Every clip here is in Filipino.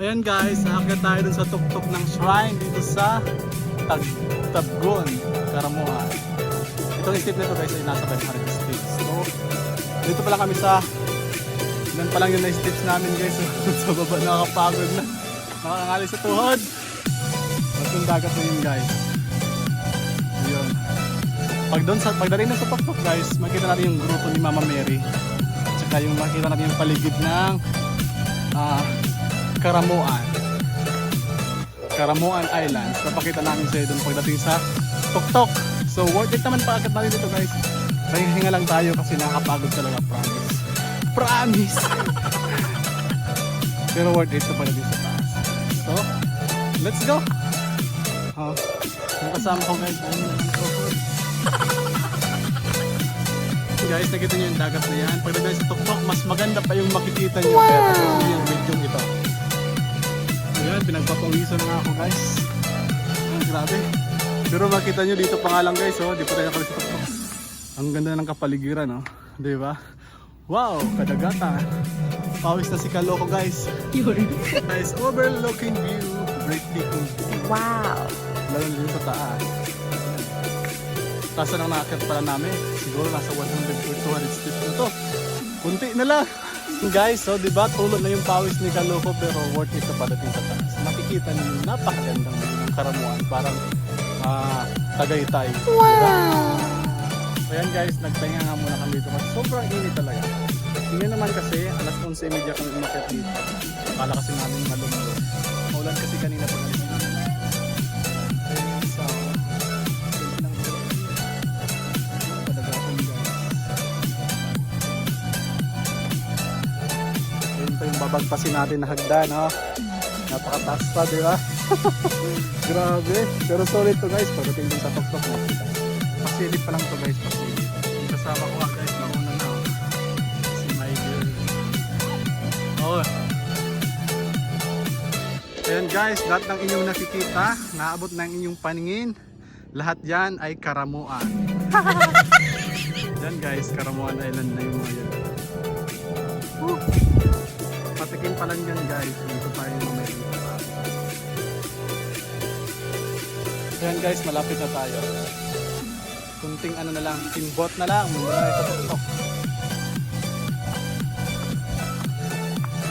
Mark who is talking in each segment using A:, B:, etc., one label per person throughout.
A: Ayan guys, aakyat tayo dun sa tuktok ng shrine dito sa Tag Tabgon, Karamuha. Itong step na ito guys ay nasa 500 steps. So, dito pa lang kami sa Ilan pa lang yung na-steps namin guys. sa baba nakakapagod na. Nakakangali sa tuhod. Tapos yung dagat na yun guys. Yun. Pag doon sa pagdating na sa tuktok guys, makita natin yung grupo ni Mama Mary. At saka yung makita natin yung paligid ng ah Karamuan. Karamuan Islands. Napakita namin sa doon pagdating sa tuktok. So worth it naman paakit natin dito guys. Pahinga lang tayo kasi nakakapagod talaga promise. Promise! Pero worth it pala din sa taas. So, let's go! Oh, yung kasama ko guys. guys, nakita niyo yung dagat na yan. Pag nagay sa tuktok, mas maganda pa yung makikita yung video ito. Ayan, pinagpapawisan na nga ako guys. Ah, grabe. Pero makita niyo dito pa nga lang guys, oh. Di pa tayo sa tuktok. Ang ganda ng kapaligiran, oh. Di ba? Wow, kadagatan. Pawis na si Kaloko guys. Nice overlooking view. Breathtaking view.
B: Wow.
A: Lalo din sa taas. Kaso nang nakakit pala namin, siguro nasa 100 or 200 steps na to. Kunti na lang. Guys, so di ba tulog na yung pawis ni Kaloko pero worth it na padating sa taas. Makikita niyo yung napakagandang ng karamuan. Parang ah, Tagaytay. Wow! Ayan guys, nagpahinga nga muna kami dito kasi sobrang init talaga. Hindi naman kasi, alas 11.30 kami umakyat dito. Akala kasi namin malumulo. Babagpasin natin na hagdan, ha? Napakataas pa, di ba? Grabe. Pero solid to guys. Pagdating din sa tuktok mo. Pasilip pa lang to guys. Pasilip. Kasama ko nga guys. Nauna na. oh. Si my girl. Oh. Ayan guys. Lahat ng inyong nakikita. Naabot ng inyong paningin. Lahat yan ay karamuan. yan guys. Karamuan Island na yung mga yan. Woo. Patikin pa lang yan guys. Dito tayo mamaya dito pa. Ayan guys, malapit na tayo. Kunting ano na lang, timbot na lang. Muna tayo sa tuktok.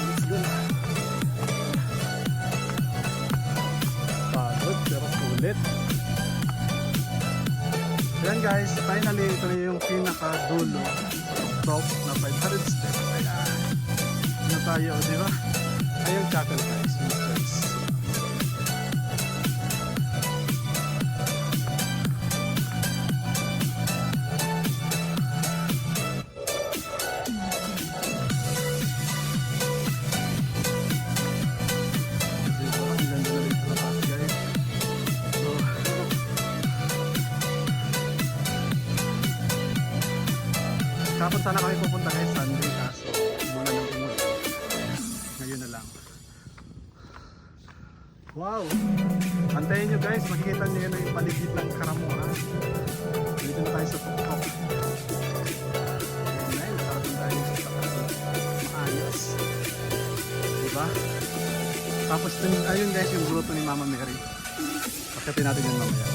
A: Let's go na. Pagod, pero sulit. Ayan guys, finally ito na yung pinakadulo sa tuktok na 500 steps. Tayo, di ba? Ayun, chapel guys, Kapag sana kami pupunta guys Sunday Wow! Antayin nyo guys, makikita nyo yun yung paligid ng karamuhan. Dito na tayo sa tuktok. Ayan na nakarating tayo sa. Maayos. Diba? Tapos dun, ayun guys, yung grupo ni Mama Mary. Pagkatin natin yun mamaya.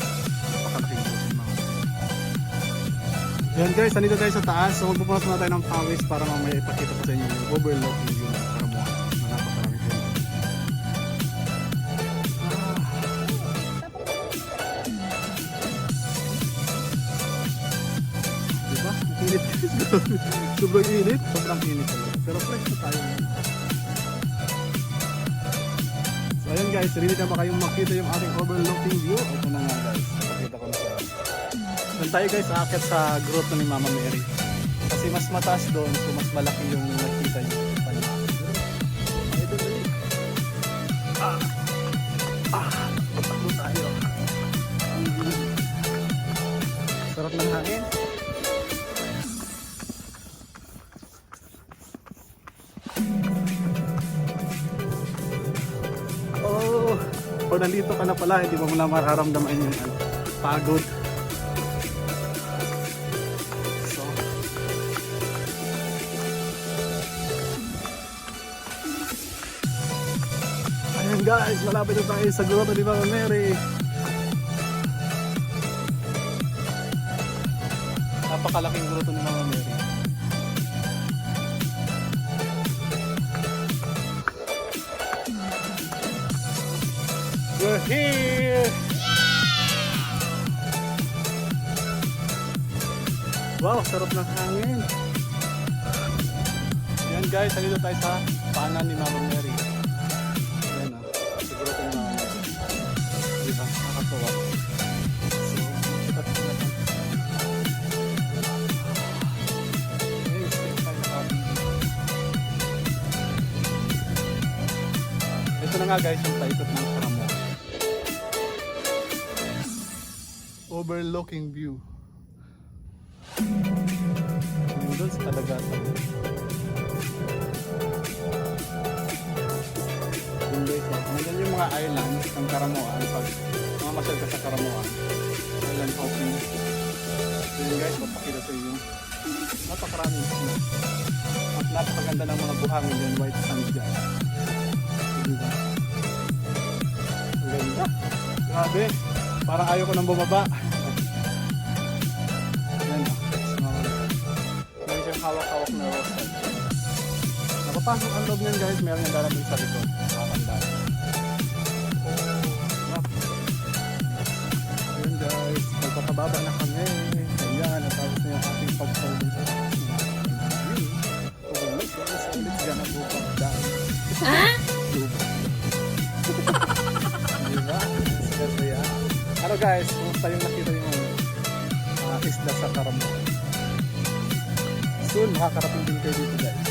A: Napakalaking grupo ni Mama Mary. Yan guys, nandito tayo sa taas. So magpupunas muna tayo ng pawis para mamaya ipakita ko sa inyo yung overlooking view init. Sobrang init. Sobrang init talaga. Pero fresh na tayo ngayon. So ayun guys, ready na ba kayong makita yung ating overlooking view? Ito na nga guys, napakita ko na sa Doon tayo guys, aakit sa grotto ni Mama Mary. Kasi mas mataas doon, so mas malaki yung nakita nyo. Ah! Ah! Patakbo tayo. Sarap ng hangin. Pag nandito ka na pala, hindi mo muna mararamdaman yung ano, pagod. So, guys, malapit na tayo sa grotto ni Mama Mary. Napakalaking grotto ni Mama We're here! Wow, sarap ng hangin. Yan guys, nandito tayo sa paanan ni Mama Mary. Yan o, siguro ito ni Mama Mary. Diba? Nakakatawa. So, sikat na natin. Hey, stay tayo sa atin. Ito na nga guys, yung paikot ng Overlooking view. Yun guys, oh. Nandyan yung mga islands ng Karamoan. Pag mamasyal ka sa Karamoan, island hopping. Yun guys, papakita sa inyo. Napakaraming snow. At napakaganda ng mga buhangin dyan, white sand dyan. Diba? Ganda. Grabe. Parang ayaw ko nang bumaba. Hawak-hawak na rosal. Napapasok ang loob niyan guys. Meron yung darating sa likod. Nakakanda. Oh, Yun guys. Magpapababa na kami. Ayan. Natapos na yung ating pag-fall dun sa it's gonna go back down. Diba? Kasi yan. Ano guys, kumusta yung nakita yung uh, isla sa Karamo? Soon, makakarating din kayo dito guys.